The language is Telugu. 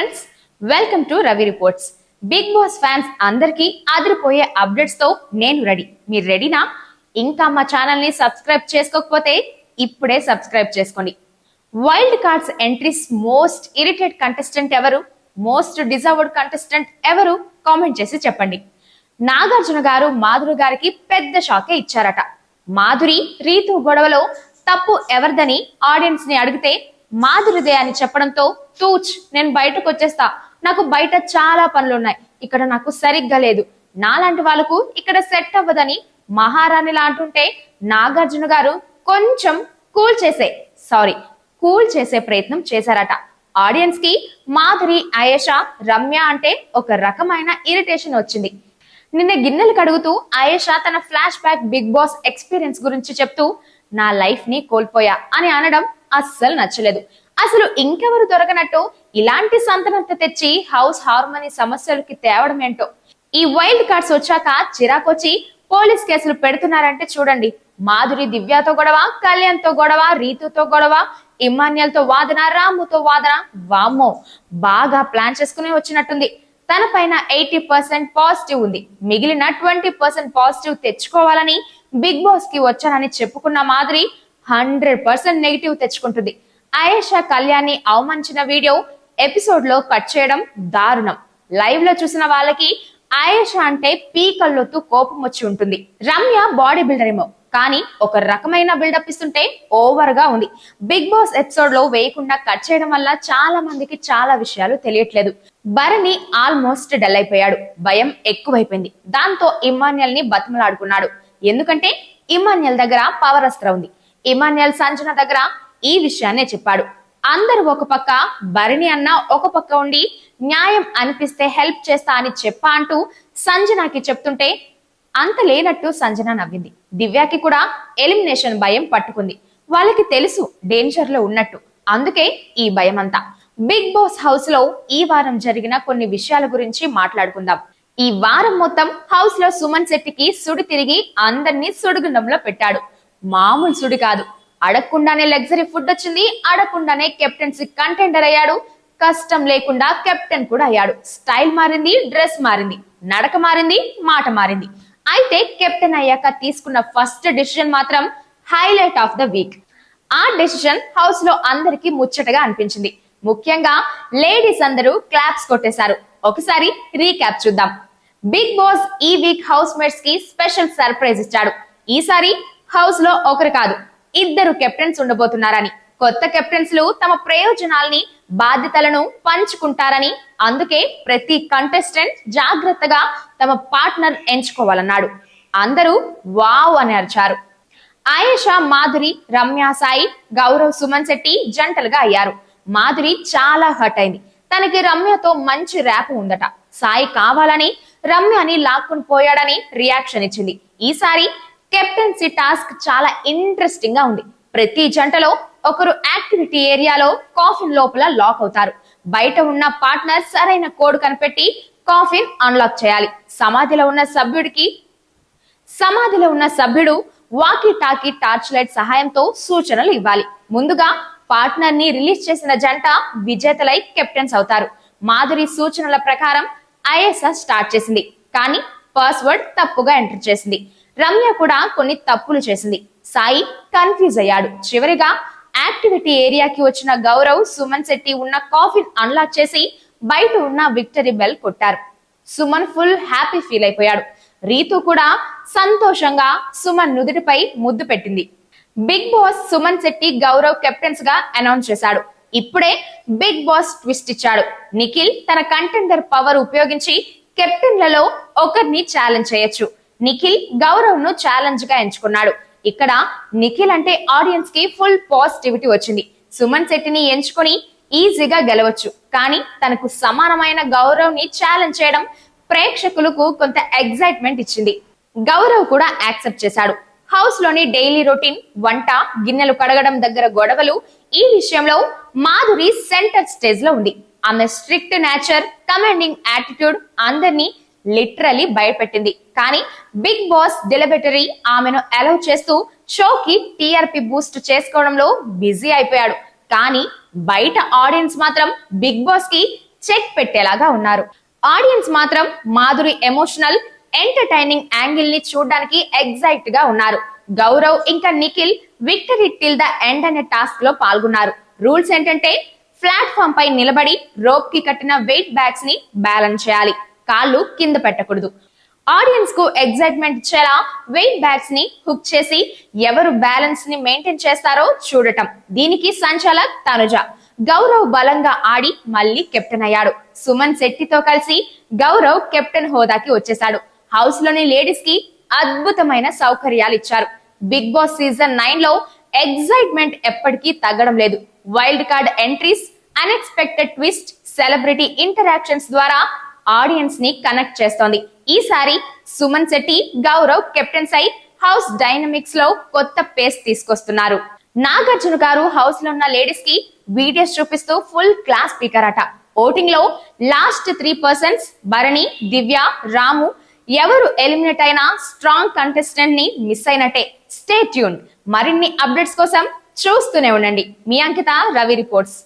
Friends welcome to Ravi reports Bigg Boss fans అందరికీ అదిరిపోయే అప్డేట్స్తో నేను రెడీ. మీరు రెడీనా? ఇంకా మా ఛానల్ని సబ్స్క్రైబ్ చేసుకోకపోతే ఇప్పుడే సబ్స్క్రైబ్ చేసుకోండి. Wild cards entries most irritate contestant ఎవరు? మోస్ట్ డిజర్వ్డ్ కంటెస్టెంట్ ఎవరు? కామెంట్ చేసి చెప్పండి. నాగార్జున గారు మాధురి గారికి పెద్ద షాకే ఇచ్చారట. మాధురి రీతు గొడవలో తప్పు ఎవరిదని ఆడియన్స్ని అడిగితే మాధురిదే అని చెప్పడంతో తూచ్ నేను బయటకు వచ్చేస్తా. నాకు బయట చాలా పనులున్నాయి. ఇక్కడ నాకు సరిగ్గా లేదు. నాలాంటి వాళ్ళకు ఇక్కడ సెట్ అవ్వదని మహారాణిలా అంటుంటే నాగార్జున గారు కొంచెం కూల్ చేసే సారీ కూల్ చేసే ప్రయత్నం చేశారట. ఆడియన్స్కి మాధురి అయేష రమ్య అంటే ఒక రకమైన ఇరిటేషన్ వచ్చింది. నిన్న గిన్నెలు కడుగుతూ ఆయేషా తన flash back Bigg Boss experience గురించి చెప్తూ నా లైఫ్ని కోల్పోయా అని అనడం అస్సలు నచ్చలేదు. అసలు ఇంకెవరు దొరకనట్టు ఇలాంటి సంతనంత తెచ్చి హౌస్ హార్మోని సమస్యలకి తేవడం ఏంటో? ఈ వైల్డ్ కార్డ్స్ వచ్చాక చిరాకొచ్చి పోలీస్ కేసులు పెడుతున్నారంటే చూడండి. మాధురి దివ్యతో గొడవ కళ్యాణ్తో గొడవ రీతుతో గొడవ ఇమాన్యుల్తో వాదన రాముతో వాదన. వామ్మో బాగా ప్లాన్ చేసుకుని వచ్చినట్టుంది. తన పైన ఎయిటీ పర్సెంట్ పాజిటివ్ ఉంది. మిగిలిన ట్వంటీ పర్సెంట్ పాజిటివ్ తెచ్చుకోవాలని బిగ్ బాస్కి వచ్చానని చెప్పుకున్న మాదిరి హండ్రెడ్ పర్సెంట్ నెగిటివ్ తెచ్చుకుంటుంది. ఆయేషా కళ్యాణ్ని అవమానించిన వీడియో ఎపిసోడ్లో కట్ చేయడం దారుణం. లైవ్లో చూసిన వాళ్ళకి ఆయేషా అంటే పీకల్లోతూ కోపం వచ్చి ఉంటుంది. రమ్య బాడీ బిల్డర్ ఏమో. కానీ ఒక రకమైన బిల్డప్ ఇస్తుంటే ఓవర్గా ఉంది. బిగ్ బాస్ ఎపిసోడ్లో వేయకుండా కట్ చేయడం వల్ల చాలా మందికి చాలా విషయాలు తెలియట్లేదు. భరణి ఆల్మోస్ట్ డల్ అయిపోయాడు. భయం ఎక్కువైపోయింది. దాంతో ఇమాన్యల్ని బతిమలాడుకున్నాడు. ఎందుకంటే ఇమాన్యల్ దగ్గర పవర్ అస్త్ర ఉంది. ఇమాన్యుల్ సంజన దగ్గర ఈ విషయాన్నే చెప్పాడు. అందరూ ఒక పక్క భరణి అన్న ఒక పక్క ఉండి న్యాయం అనిపిస్తే హెల్ప్ చేస్తా అని చెప్పా అంటూ సంజనాకి చెప్తుంటే అంత లేనట్టు సంజన నవ్వింది. దివ్యాకి కూడా ఎలిమినేషన్ భయం పట్టుకుంది. వాళ్ళకి తెలుసు డేంజర్లో ఉన్నట్టు. అందుకే ఈ భయం అంతా బిగ్ బాస్ హౌస్లో ఈ వారం జరిగిన కొన్ని విషయాల గురించి మాట్లాడుకుందాం. ఈ వారం మొత్తం హౌస్లో సుమన్ శెట్టికి సుడి తిరిగి అందరినీ సుడిగుండంలో పెట్టాడు. మామూలు సుడి కాదు. అడగకుండానే లగ్జరీ ఫుడ్ వచ్చింది అడగకుండానే కెప్టెన్సీ కంటెండర్ అయ్యాడు. కష్టం లేకుండా కెప్టెన్ కూడా అయ్యాడు. స్టైల్ మారింది డ్రెస్ మారింది నడక మారింది మాట మారింది. అయితే కెప్టెన్ అయ్యాక తీసుకున్న ఫస్ట్ డెసిషన్ మాత్రం హైలైట్ ఆఫ్ ద వీక్. ఆ డెసిషన్ హౌస్లో అందరికి ముచ్చటగా అనిపించింది. ముఖ్యంగా లేడీస్ అందరూ క్లాప్స్ కొట్టేశారు. ఒకసారి రీక్యాప్ చూద్దాం. బిగ్ బాస్ ఈ వీక్ హౌస్ మేట్స్కి స్పెషల్ సర్ప్రైజ్ ఇచ్చాడు. ఈసారి హౌస్లో ఒకరు కాదు ఇద్దరు కెప్టెన్స్ ఉండబోతున్నారని. కొత్త కెప్టెన్స్లు తమ ప్రయోజనాల్ని బాధ్యతలను పంచుకుంటారని అందుకే ప్రతి కంటెస్టెంట్ జాగ్రత్తగా తమ పార్ట్నర్ ఎంచుకోవాలన్నాడు. అందరూ వావ్ అని అరిచారు. ఆయేషా మాధురి రమ్య సాయి గౌరవ్ సుమన్ శెట్టి జంటలుగా అయ్యారు. మాధురి చాలా హర్ట్ అయింది. తనకి రమ్యతో మంచి ర్యాప్ ఉందట. సాయి కావాలని రమ్యని లాక్కుని పోయాడని రియాక్షన్ ఇచ్చింది. ఈసారి కెప్టెన్సీ టాస్క్ చాలా ఇంట్రెస్టింగ్గా ఉంది. ప్రతి జంటలో ఒకరు యాక్టివిటీ ఏరియాలో కాఫిన్ లోపల లాక్ అవుతారు. బయట ఉన్న పార్ట్నర్ సరైన కోడ్ కనిపెట్టి కాఫిన్ అన్లాక్ చేయాలి. సమాధిలో ఉన్న సభ్యుడికి సమాధిలో ఉన్న సభ్యుడు వాకీ టాకీ టార్చ్ లైట్ సహాయంతో సూచనలు ఇవ్వాలి. ముందుగా పార్ట్నర్ని రిలీజ్ చేసిన జంట విజేతలై కెప్టెన్స్ అవుతారు. మాధురి సూచనల ప్రకారం ఐఎస్ఎస్ స్టార్ట్ చేసింది. కానీ పాస్వర్డ్ తప్పుగా ఎంటర్ చేసింది. రమ్య కూడా కొన్ని తప్పులు చేసింది. సాయి కన్ఫ్యూజ్ అయ్యాడు. చివరిగా యాక్టివిటీ ఏరియాకి వచ్చిన గౌరవ్ సుమన్ శెట్టి ఉన్న కాఫిన్ అన్లాక్ చేసి బయట ఉన్న విక్టరీ బెల్ కొట్టారు. సుమన్ ఫుల్ హ్యాపీ ఫీల్ అయిపోయాడు. రీతు కూడా సంతోషంగా సుమన్ నుదుటిపై ముద్దు పెట్టింది. బిగ్ బాస్ సుమన్ శెట్టి గౌరవ్ కెప్టెన్స్గా అనౌన్స్ చేశాడు. ఇప్పుడే బిగ్ బాస్ ట్విస్ట్ ఇచ్చాడు. నిఖిల్ తన కంటెండర్ పవర్ ఉపయోగించి కెప్టెన్లలో ఒకరిని ఛాలెంజ్ చేయొచ్చు. నిఖిల్ గౌరవ్ను ఛాలెంజ్గా ఎంచుకున్నాడు. ఇక్కడ నిఖిల్ అంటే ఆడియన్స్కి ఫుల్ పాజిటివిటీ వచ్చింది. సుమన్ శెట్టిని ఎంచుకొని ఈజీగా గెలవచ్చు. కానీ తనకు సమానమైన గౌరవ్ని ఛాలెంజ్ చేయడం ప్రేక్షకులకు కొంత ఎగ్జైట్మెంట్ ఇచ్చింది. గౌరవ్ కూడా యాక్సెప్ట్ చేశాడు. హౌస్లోని డైలీ రొటీన్ వంట గిన్నెలు కడగడం దగ్గర గొడవలు ఈ విషయంలో మాధురి సెంటర్ స్టేజ్లో ఉంది. ఆమె స్ట్రిక్ట్ నేచర్ కమాండింగ్ యాటిట్యూడ్ అందరినీ లిటరలీ భయపెట్టింది. కానీ బిగ్ బాస్ డెలిబెటరీ ఆమెను అలౌ చేస్తూ షోకి టీఆర్పీ బూస్ట్ చేసుకోవడంలో బిజీ అయిపోయాడు. కానీ బయట ఆడియన్స్ మాత్రం బిగ్ బాస్కి చెక్ పెట్టేలాగా ఉన్నారు. ఆడియన్స్ మాత్రం మాధురి ఎమోషనల్ ఎంటర్టైనింగ్ యాంగిల్ని చూడడానికి ఎగ్జైట్గా ఉన్నారు. గౌరవ్ ఇంకా Nikhil victory till the end అనే టాస్క్లో పాల్గొన్నారు. రూల్స్ ఏంటంటే ప్లాట్ఫామ్ పై నిలబడి రోప్కి కట్టిన వెయిట్ బ్యాగ్స్ని బ్యాలెన్స్ చేయాలి. కాళ్ళు కింద పెట్టకూడదు. ఆడియన్స్కు ఎగ్జైట్మెంట్ ఇచ్చేలా వెయిట్ బ్యాగ్స్ని హుక్ చేసి ఎవరు బ్యాలెన్స్ని మెయింటైన్ చేస్తారో చూడటం. దీనికి సంచాలక్ తనుజ. గౌరవ్ బలంగా ఆడి మళ్ళీ కెప్టెన్ అయ్యాడు. సుమన్ శెట్టితో కలిసి గౌరవ్ కెప్టెన్ హోదాకి వచ్చేశాడు. హౌస్లోని లేడీస్కి అద్భుతమైన సౌకర్యాలు ఇచ్చారు. బిగ్ బాస్ సీజన్ నైన్లో ఎగ్జైట్మెంట్ ఎప్పటికీ తగ్గడం లేదు. Wild card entries unexpected twist celebrity interactions ద్వారా ఆడియన్స్ని కనెక్ట్ చేస్తోంది. ఈసారి సుమన్ శెట్టి గౌరవ్ కెప్టెన్స్ అయి హౌస్ డైనమిక్స్లో కొత్త పేస్ తీసుకొస్తున్నారు. నాగార్జున గారు హౌస్లో ఉన్న లేడీస్కి వీడియోస్ చూపిస్తూ ఫుల్ క్లాస్ స్పీకర్ అట. ఓటింగ్లో last three persons Bharani Divya Ramu ఎవరు ఎలిమినేట్ అయినా స్ట్రాంగ్ కంటెస్టెంట్ని మిస్ అయినట్టే. స్టే ట్యూన్ మరిన్ని అప్డేట్స్ కోసం చూస్తూనే ఉండండి. మీ అంకిత రవి రిపోర్ట్స్.